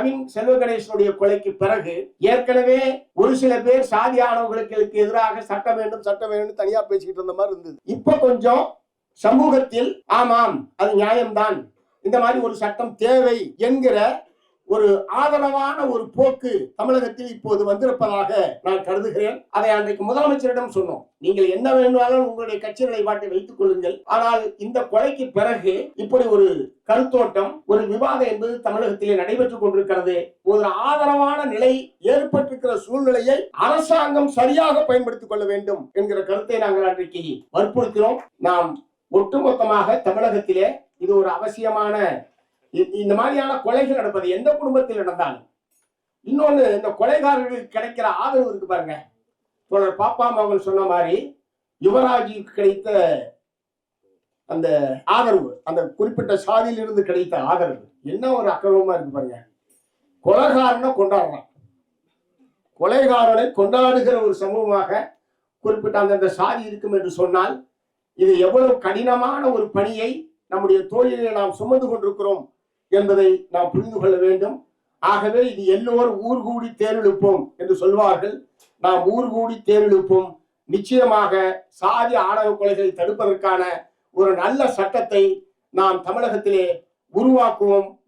கவின் செல்வ கணேசனுடைய கொலைக்கு பிறகு ஏற்கனவே ஒரு சில பேர் சாதி ஆணவர்களுக்கு எதிராக சட்டம் வேண்டும் சட்டம் வேண்டும் தனியா பேசிக்கிட்டு இருந்த மாதிரி இருந்தது. இப்ப கொஞ்சம் சமூகத்தில் ஆமாம் அது நியாயம்தான். இந்த மாதிரி ஒரு சட்டம் தேவை என்கிற ஒரு ஆதரவான ஒரு போக்கு தமிழகத்தில் இப்போது வந்திருப்பதாக நான் கருதுகிறேன். அதை அன்றைக்கு முதலமைச்சரிடம் சொன்னோம். நீங்கள் என்ன வேண்டுமானாலும் உங்களுடைய கட்சிகளை நிலைப்பாட்டை வைத்துக் கொள்ளுங்கள். ஆனால் இந்த கொலைக்கு பிறகு இப்படி ஒரு கருத்தோட்டம் ஒரு விவாதம் என்பது தமிழகத்திலே நடைபெற்றுக் கொண்டிருக்கிறது. ஒரு ஆதரவான நிலை ஏற்பட்டிருக்கிற சூழ்நிலையை அரசாங்கம் சரியாக பயன்படுத்திக் கொள்ள வேண்டும் என்கிற கருத்தை நாங்கள் அன்றைக்கு வற்புறுத்தினோம். நாம் ஒட்டுமொத்தமாக தமிழகத்திலே இது ஒரு அவசியமான இந்த மாதிரியான கொலைகள் நடப்பது எந்த குடும்பத்தில் நடந்தாலும். இன்னொன்று இந்த கொலைகாரர்களுக்கு கிடைக்கிற ஆதரவு இருக்கு பாருங்க. தோழர் பாப்பா மகன் சொன்ன மாதிரி யுவராஜுக்கு கிடைத்த அந்த ஆதரவு அந்த குறிப்பிட்ட சாதியிலிருந்து இருந்து கிடைத்த ஆதரவு. என்ன ஒரு அக்கிரமமா இருக்கு பாருங்க. கொலைகாரனை கொண்டாடுறான். கொலைகாரனை கொண்டாடுகிற ஒரு சமூகமாக குறிப்பிட்ட அந்தந்த சாதி இருக்கும் என்று சொன்னால் இது எவ்வளவு கடினமான ஒரு பணியை நம்முடைய தோழிலே நாம் சுமந்து கொண்டிருக்கிறோம் என்பதை நாம் புரிந்து கொள்ள வேண்டும். ஆகவே இது எல்லோரும் ஊர் கூடி தேர்வெழுப்போம் என்று சொல்வார்கள். நாம் ஊர் கூடி தேர்வெழுப்போம் நிச்சயமாக சாதி ஆணவ கொலைகளை தடுப்பதற்கான ஒரு நல்ல சட்டத்தை நாம் தமிழகத்திலே உருவாக்குவோம்.